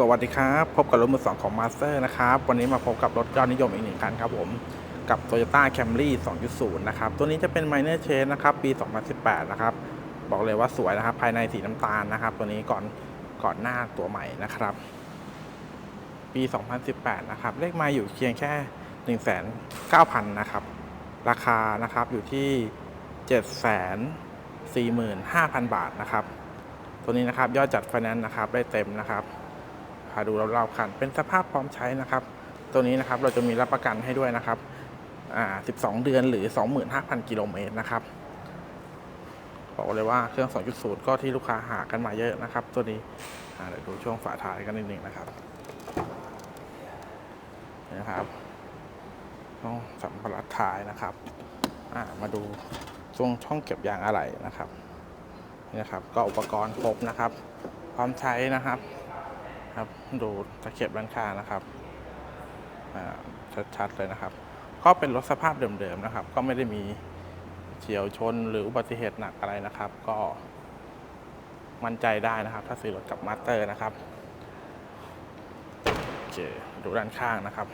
สวัสดีครับ พบกับรถมือสองของมาสเตอร์นะครับ วันนี้มาพบกับรถยอดนิยมอีกหนึ่งคันครับผม กับ Toyota Camry 2.0 นะครับ ตัวนี้จะเป็น Minor Change นะครับ ปี 2018 นะครับ บอกเลยว่าสวยนะครับ ภายในสีน้ำตาลนะครับ ตัวนี้ก่อนก่อนหน้าตัวใหม่นะครับ ปี 2018 นะครับ เลขมาอยู่เคียงแค่ 1 9 0 0 0 0นะครับ ราคานะครับอยู่ที่ 745,000 บาทนะครับ ตัวนี้นะครับยอดจัดไฟแนนซ์นะครับได้เต็มนะครับาดูรอบๆคัน เป็นสภาพพร้อมใช้นะครับ ตัวนี้นะครับเราจะมีรับประกันให้ด้วยนะครับอ่า12 เดือนหรือ 25,000 กิโลเมตรนะครับบอกเลยว่าเครื่อง 2.0 ก็ที่ลูกค้าหากันมาเยอะนะครับ ตัวนี้เดี๋ยวดูช่วงฝาท้ายกันนิดนึงนะครับนี่นะครับช่องสัมภาระท้ายนะครับามาดูช่วงช่องเก็บยางอะไหล่นะครับนี่นะครับ ก็อุปกรณ์ครบนะครับ พร้อมใช้นะครับ ครับ ดูตะเข็บด้านข้างนะครับชัดๆเลยนะครับ ก็เป็นรถสภาพเดิมๆนะครับ ก็ไม่ได้มีเฉียวชนหรืออุบัติเหตุหนักอะไรนะครับ ก็มั่นใจได้นะครับ ถ้าซื้อรถกับมาสเตอร์นะครับโอเคดูด้านข้างนะครับ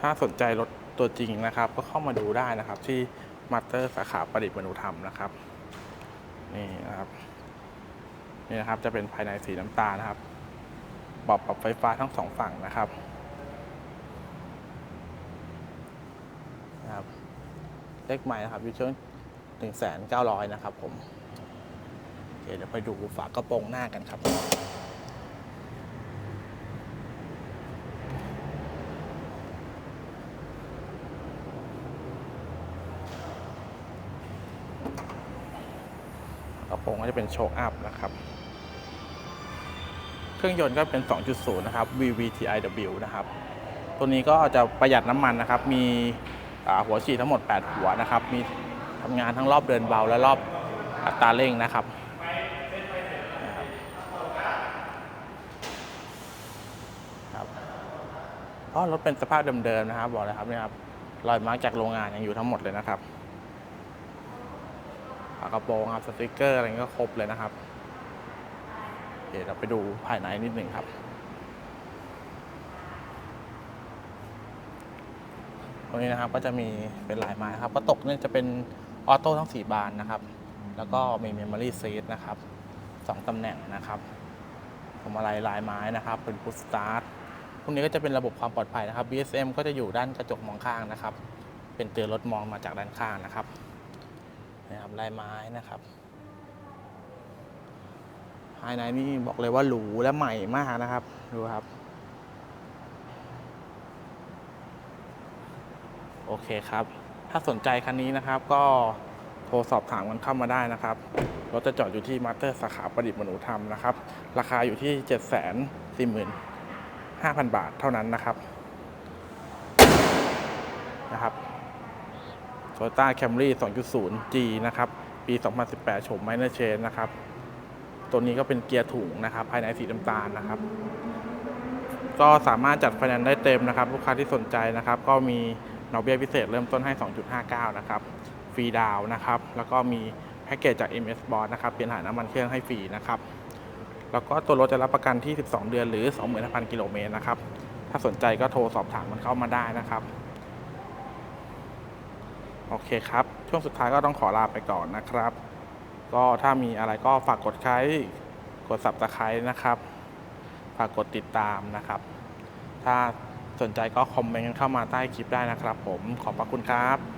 ถ้าสนใจรถตัวจริงนะครับ ก็เข้ามาดูได้นะครับที่ มาสเตอร์สาขาประดิษฐ์มนุธรรมนะครับนี่นะครับนี่นะครับจะเป็นภายในสีน้ำตาลนะครับบอบปรับไฟฟ้าทั้งสองฝั่งนะครับนะครับ เลขใหม่นะครับอยู่ช่วงหนึ่งแสนเก้าร้อยนะครับผมโอเคเดี๋ยวไปดูฝากระโปรงหน้ากันครับ รงก็จะเป็นโชคอัพนะครับ เครื่องยนต์ก็เป็น 2.0 นะครับ VVTiW นะครับ ตัวนี้ก็จะประหยัดน้ำมันนะครับ มีหัวฉีดทั้งหมด 8 หัวนะครับ มีทำงานทั้งรอบเดินเบาและรอบอัตราเร่งนะครับนะครับครับก็รถเป็นสภาพเดิมๆนะครับ บอกเลยครับเนี่ยครับรอยมาร์กจากโรงงานยังอยู่ทั้งหมดเลยนะครับ ฝากระโปรงครับสติกเกอร์อะไรเงี้ยก็ครบเลยนะครับเดี๋ยวเราไปดูภายในนิดหนึ่งครับ ตรงนี้นะครับก็จะมีเป็นลายไม้นะครับ ก็ตกเนี่ยจะเป็นออโต้ทั้ง 4 บานนะครับ แล้วก็มีเมมโมรี่ซีทนะครับสองตำแหน่งนะครับผมอะไรลายไม้นะครับ เป็นพุ s สตาร์ทพวกนี้ก็จะเป็นระบบความปลอดภัยนะครับ BSM ก็จะอยู่ด้านกระจกมองข้างนะครับ เป็นเตือนรถมองมาจากด้านข้างนะครับ นะครับลายไม้นะครับ ภายในนี่บอกเลยว่าหรูและใหม่มากนะครับ ดูครับ โอเคครับ ถ้าสนใจคันนี้นะครับก็โทรสอบถามกันเข้ามาได้นะครับ รถจะจอดอยู่ที่มาสเตอร์สาขาประดิษฐ์มนุธรรมนะครับ ราคาอยู่ที่ 7 4 5 0 0 0 บาทเท่านั้นนะครับนะครับ Toyota Camry 2.0 G นะครับ ปี 2018โฉม Minor Change นะครับ ตัวนี้ก็เป็นเกียร์ถุงนะครับ ภายในสีน้ำตาลนะครับ ก็สามารถจัดไฟแนนซ์ได้เต็มนะครับ ลูกค้าที่สนใจนะครับ ก็มีดอกเบี้ยพิเศษเริ่มต้นให้ 2.59 นะครับ ฟรีดาวนะครับ แล้วก็มีแพ็กเกจจาก MS b o s นะครับ เปลี่ยนถ่าน้ำมันเครื่องให้ฟรีนะครับ แล้วก็ตัวรถจะรับประกันที่ 12 เดือนหรือ 25,000 กิโลเมตรนะครับ ถ้าสนใจก็โทรสอบถามมันเข้ามาได้นะครับ โอเคครับ ช่วงสุดท้ายก็ต้องขอลาไปก่อนนะครับ ก็ถ้ามีอะไรก็ฝากกดไลค์กด subscribe นะครับ ฝากกดติดตามนะครับ ถ้าสนใจก็คอมเมนต์กันเข้ามาใต้คลิปได้นะครับ ผมขอบพระคุณครับ